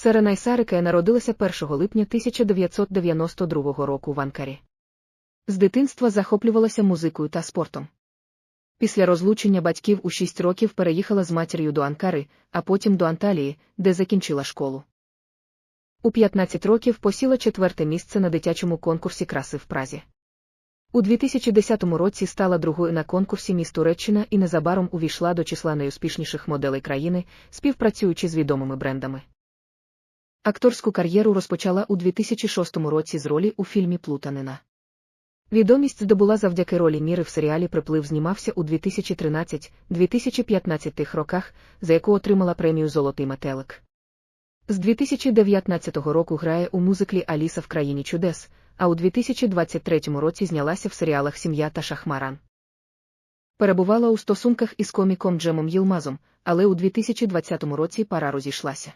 Серена Ісарике народилася 1 липня 1992 року в Анкарі. З дитинства захоплювалася музикою та спортом. Після розлучення батьків у 6 років переїхала з матір'ю до Анкари, а потім до Анталії, де закінчила школу. У 15 років посіла четверте місце на дитячому конкурсі краси в Празі. У 2010 році стала другою на конкурсі міс Туреччина і незабаром увійшла до числа найуспішніших моделей країни, співпрацюючи з відомими брендами. Акторську кар'єру розпочала у 2006 році з ролі у фільмі Плутанина. Відомість здобула завдяки ролі Міри в серіалі Приплив знімався у 2013-2015 роках, за яку отримала премію Золотий метелик. З 2019 року грає у мюзиклі Аліса в країні чудес, а у 2023 році знялася в серіалах Сім'я та Шахмаран. Перебувала у стосунках із коміком Джемом Єлмазом, але у 2020 році пара розійшлася.